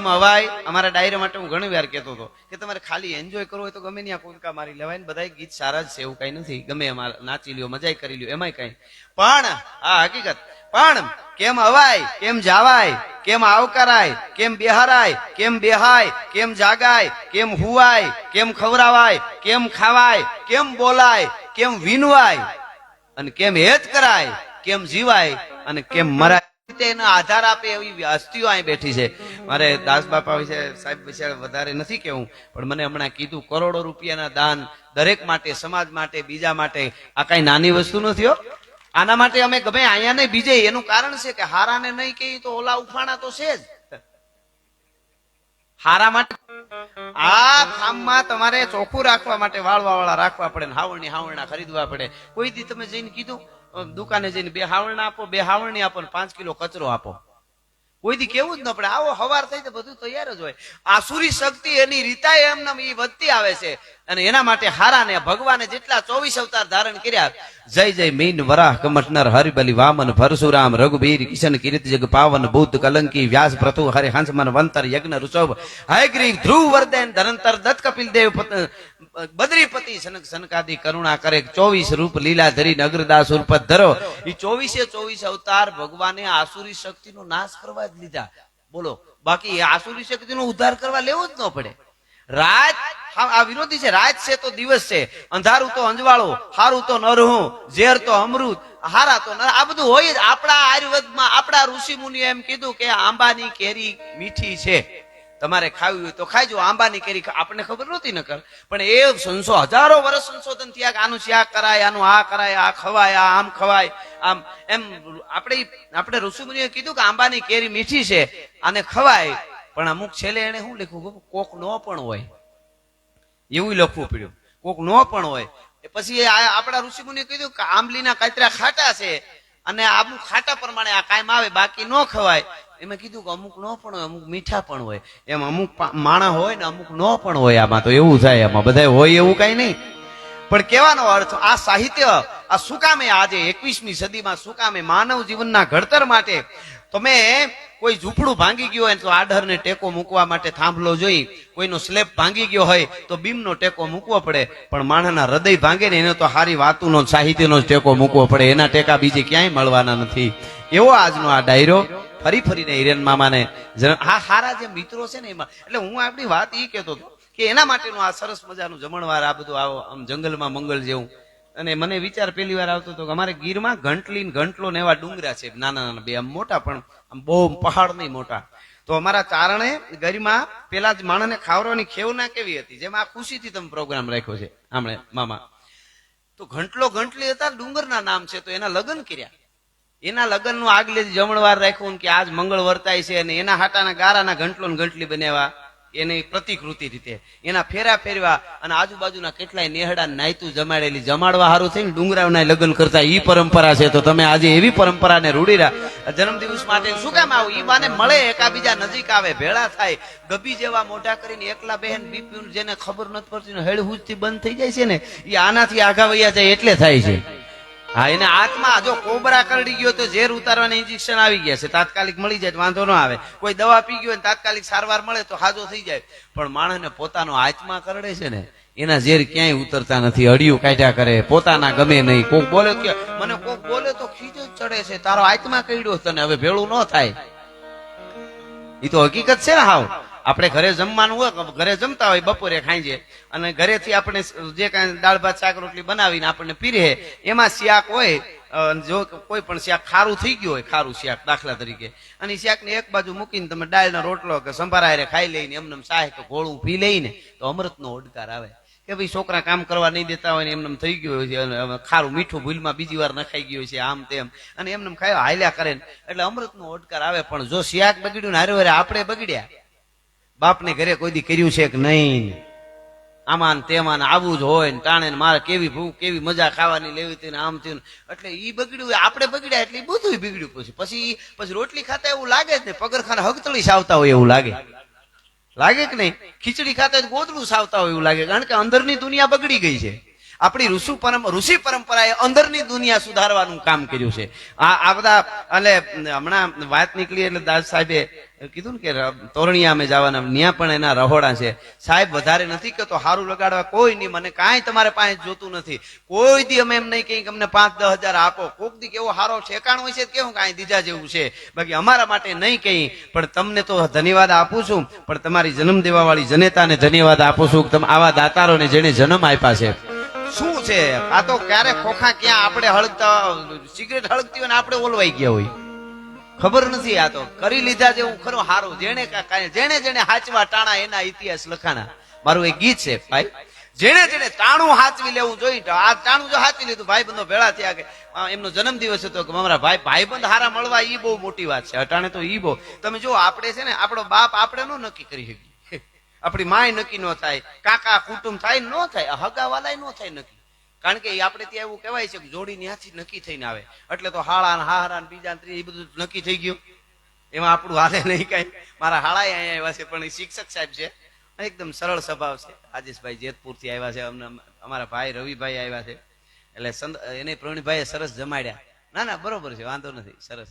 કેમ હવાય. અમારા ડાયરા માટે હું ઘણી વાર કહેતો હતો કે તમારે ખાલી એન્જોય કરવો હોય તો ગમે ત્યાં કૂદકા મારી લેવાય ને બધા ગીત સારા જ છે એવું કઈ નથી. ગમે એમાં નાચી લ્યો મજા કરી લ્યો, એમાંય કઈ. પણ, આ હકીકત. પણ, કેમ હવાય, કેમ જાવાય, કેમ આવકારાય, કેમ બેહારાય, કેમ બેહાય, કેમ જાગાય, કેમ હુવાય, કેમ ખવરાવાય કેમ ખાવાય, કેમ બોલાય, કેમ વિનવાય, અને કેમ હેત કરાય, કેમ જીવાય, અને કેમ મરાય. રીતે આધાર આપે એવી હસ્તીઓ અહીં બેઠી છે. મારે દાસ બાપા વિશે સાહેબ વિશે વધારે નથી કેવું, પણ મને હમણાં કીધું કરોડો રૂપિયાના દાન દરેક માટે, સમાજ માટે, બીજા માટે. આ કઈ નાની વસ્તુ નથી હો. આના માટે અમે ગમે અહીંયા નહીં બીજે. એનું કારણ છે કે હારાને નહીં કહી તો ઓલા ઉફાણા તો છે જ. હારા માટે? આ ફાર્મમાં તમારે ચોખ્ખું રાખવા માટે વાળવા વાળા રાખવા પડે હાવળની હાવળના ખરીદવા પડે. કોઈ દી તમે જઈને કીધું દુકાને જઈને બે હાવળના આપો, બે હાવળની આપો પાંચ કિલો કચરો આપો. કોઈ દી કેવું જ ન પડે. આવો હવાર થઈ તો બધું તૈયાર જ હોય. આસુરી શક્તિ એની રીતા એમને એ વધતી આવે છે. અને એના માટે હારાને ભગવાને જેટલા ચોવીસ અવતાર ધારણ કર્યા, જય જય મીન વરાહ કમટનર હરિબલી વામન પરશુરામ, રઘુબીર, કિશન કીર્તિ જગ, પાવન બુદ્ધ કલંકી, વ્યાસ પ્રથુ હરે હંસમન, વંતર, યજ્ઞ, ઋષભ, હયગ્રીવ, ધ્રુવ વર્ધન ધરંતર દત્ત, કપિલ દેવ બદ્રીપતિ, સનક, સનકાદી, કરુણા કરે ચોવીસ રૂપ, લીલા, ધરી, નગરદાસ ઉર્પત ધરો. એ ચોવીસે ચોવીસ અવતાર ભગવાને આસુરી શક્તિનો નાશ કરવા જ લીધા. બોલો, બાકી આસુરી શક્તિનો ઉદ્ધાર કરવા લેવો જ ન પડે. રાત આ વિરોધી છે. રાત છે તો દિવસ છે. અંધારું તો અંજવાળો, હારું તો નરહું, ઝેર તો અમૃત, હારા તો આ બધું હોય જ. આપણા આયુર્વેદમાં આપણા ઋષિ મુનિ એમ કીધું કે આંબાની કેરી મીઠી છે. તમારે ખાવી હોય તો ખાઈજો. આંબાની કેરી આપણને ખબર નહોતી નકર. પણ એ સંશો હજારો વર્ષ સંશોધન થયા કે આનું શ્યા કરાય, આનું આ કરાય, આ ખવાય, આ આમ ખવાય. આમ, એમ આપણે આપણે ઋષિમુનિએ કીધું કે આંબાની કેરી મીઠી છે. આને ખવાય. પણ અમુક છેલ્લે એને શું લખ્યું? કોક નો પણ હોય. એવું લખવું પડ્યું. કોક નો પણ હોય. એ પછી આપણા ઋષિમુનિએ કીધું કે આંબલીના કાતરા ખાટા છે અને અમુક ખાટા પ્રમાણે આ કાયમ આવે, બાકી ન ખવાય. એમાં કીધું કે અમુક નો પણ હોય, અમુક મીઠા પણ હોય. એમ અમુક માણા હોય ને અમુક નો પણ હોય આમાં તો એવું થાય આમાં. બધા હોય એવું કઈ નહીં. પણ કહેવાનો અર્થ આ સાહિત્ય, આ શું કામે આજે એકવીસમી સદીમાં શું કામે માનવ જીવનના ઘડતર માટે તમે કોઈ ઝૂંપડું ભાંગી ગયું હોય તો આડરને ટેકો મૂકવા માટે થાંભલો જોઈ કોઈનો સ્લેબ ભાંગી ગયો હોય તો બીમનો ટેકો મૂકવો પડે. પણ માણસના હૃદય ભાંગે ને એને તો સારી વાતુનો સાહિત્યનો જ ટેકો મૂકવો પડે. એના ટેકા બીજે ક્યાંય મળવાના નથી. એવો આજનો આ ડાયરો ફરી ફરીને હિરેન મામાને હા, હારા જે મિત્રો છે ને એમાં. એટલે હું આપણી વાત એ કહેતો હતો કે એના માટેનું આ સરસ મજાનું જમણવાર આ બધું આવો, આમ જંગલમાં મંગલ જેવું. અને મને વિચાર પહેલી વાર આવતો હતો કે અમારે ગીરમાં ઘંટલી ઘંટલો ને એવા ડુંગરા છે, નાના નાના બે, આમ મોટા પણ, આમ બહુ પહાડ નહીં મોટા. તો અમારા ચારણે ગરીમાં પેલા જ માણસને ખાવડાની ખેવના કેવી હતી, જેમ આ ખુશીથી તમે પ્રોગ્રામ રાખ્યો છે આમણે મામા. તો ઘંટલો ઘંટલી હતા, ડુંગરના નામ છે, તો એના લગ્ન કર્યા. એના લગ્નનું આગલે જમણવાર રાખ્યું કે આજ મંગળ વર્તાય છે અને એના હાટાના ગારાના ઘંટલો ને ઘંટલી બનાવ્યા. એની પ્રતિકૃતિ રીતે. એના ફેરા ફેરવા અને આજુબાજુના કેટલાય નેહડા નાયતું જમાડેલી જમાડવા સારું થઈને ડુંગરાવના લગ્ન કરતા ઈ પરંપરા છે. તો તમે આજે એવી પરંપરાને રૂડી રહ્યા જન્મદિવસ માટે શું કામ આવું? ઈ બાને મળે, એકાબીજા નજીક આવે, ભેળા થાય. ગબી જેવા મોઢા કરીને એકલા બહેન બીપી જેને ખબર નથી પડતી હેળહુજ હુજથી બંધ થઈ જાય છે ને એ આનાથી આઘા વૈયા જાય એટલે થાય છે. હા, એને હાથમાં જો કોબરા કરડી ગયો તો ઝેર ઉતારવાના ઇન્જેક્શન આવી ગયા છે. તાત્કાલિક મળી જાય વાંધો ન આવે. કોઈ દવા પી ગયો તાત્કાલિક સારવાર મળે તો હાજો થઈ જાય. પણ માણસને પોતાનો હાથમાં કરડે છે ને, એના ઝેર ક્યાંય ઉતરતા નથી. અડિયું કાઢ્યા કરે, પોતાના ગમે નહીં. કોક બોલે કે, મને કોક બોલે તો ખીજ જ ચડે છે. તારો હાથમાં કઈડ્યો તને. હવે ભેળું ન થાય. એ તો હકીકત છે ને હાવ. આપણે ઘરે જમવાનું હોય ઘરે જમતા હોય, બપોરે ખાઈ અને ઘરેથી આપણે જે કાંઈ દાળ ભાત, શાક, રોટલી બનાવીને આપણને પીરે એમાં શાક હોય જો કોઈ પણ શાક ખારું થઈ ગયું હોય, ખારું શાક દાખલા તરીકે, અને શાકને એક બાજુ મૂકીને તમે દાળનો રોટલો કે સંભારા ખાઈ લઈને એમને શાહ કે ગોળું પી લઈને, તો અમૃતનો ઓડકાર આવે. કે ભાઈ છોકરા કામ કરવા નહીં દેતા હોય ને એમને થઈ ગયું છે, અને ખારું મીઠું ભૂલમાં બીજી વાર નખાઈ ગયું છે, આમ તેમ. અને એમને ખાયો, હાલ્યા કરે એટલે અમૃતનો ઓડકાર આવે. પણ જો શિયાક બગડ્યું ને હારે હારે આપણે બગડ્યા બાપને ઘરે કોઈ દી કર્યું છે કે નહીં? આમાં તેમાં આવું જ હોય ને ટાણે મારે કેવી ભૂખ, કેવી મજા ખાવાની લેવી હતી ને આમ થયું. એટલે એ બગડ્યું આપણે બગડ્યા એટલે બધું બગડ્યું પછી. પછી પછી રોટલી ખાતા એવું લાગે જ ને, પગરખાને હગતળી સાવતા હોય એવું લાગે. લાગે કે નહીં? ખીચડી ખાતા ગોદડું સાવતા હોય એવું લાગે. કારણ કે અંદરની દુનિયા બગડી ગઈ છે. આપણી ઋષુ પરમ ઋષિ પરંપરાએ અંદરની દુનિયા સુધારવાનું કામ કર્યું છે. આ આ બધા, એટલે હમણાં વાત નીકળી એટલે દાસ સાહેબે કીધું ને કે તોરણિયા અમે જવાના ત્યાં પણ એના રહોડા છે. સાહેબ, વધારે નથી કહેતો હારું લગાડવા કોઈ નહીં, મને કાંઈ તમારે પાસે જોતું નથી. કોઈ દી અમે એમ નહીં કહીએ કે અમને પાંચ, દસ હજાર આપો. કોક દી કેવો હારો ઠેકાણો હોય છે કેવું કાંઈ દીધા જેવું છે. બાકી અમારા માટે નહીં કહી પણ તમને તો ધન્યવાદ આપું છું. પણ તમારી જન્મ દેવાવાળી જનેતાને ધન્યવાદ આપું છું તમે આવા દાતારોને જેને જન્મ આપ્યા છે. શું છે? આ તો ક્યારે ખોખા ક્યાં આપણે હળગતા સિગરેટ હળગતી હોય આપણે ઓલવાઈ ગયા હોય. ખબર નથી આ તો. કરી લીધા જેવું ખરું હારું. જેને જેને જેણે હાચવા ટાણા એના ઇતિહાસ લખાણા. મારું એક ગીત છે, ભાઈ. જેને જેણે ટાણું હાચવી લેવું જોઈએ આ ટાણું જો હાચવી લીધું ભાઈ બંધો ભેળા થયા કે એમનો જન્મ દિવસ હતો કે અમારા ભાઈ ભાઈબંધ હારા મળવા ઈ બહુ મોટી વાત છે. અટાણે તો ઈ બહુ. તમે જો, આપણે છે ને, આપણો બાપ આપણે નો નક્કી કરી શકીએ. આપણી માય નક્કી ન થાય, કાકા કુટુંબ થાય, ન થાય હગાવાલાય ન થાય નક્કી. કારણ કે આપણે ત્યાં એવું કહેવાય છે કે જોડી ત્યાંથી નક્કી થઈને આવે. એટલે તો હાળા ને હારા ને ત્રીજા એ બધું નક્કી થઈ ગયું. એમાં આપણું હાલે નહીં કાંઈ. મારા હાળા અહીંયા આવ્યા છે, પણ એ શિક્ષક સાહેબ છે. એકદમ સરળ સ્વભાવ છે. રાજેશભાઈ જેતપુરથી આવ્યા છે, અમને અમારા ભાઈ રવિભાઈ આવ્યા છે. એટલે એને પ્રવીણભાઈએ સરસ જમાડ્યા. ના ના, બરોબર છે, વાંધો નથી, સરસ.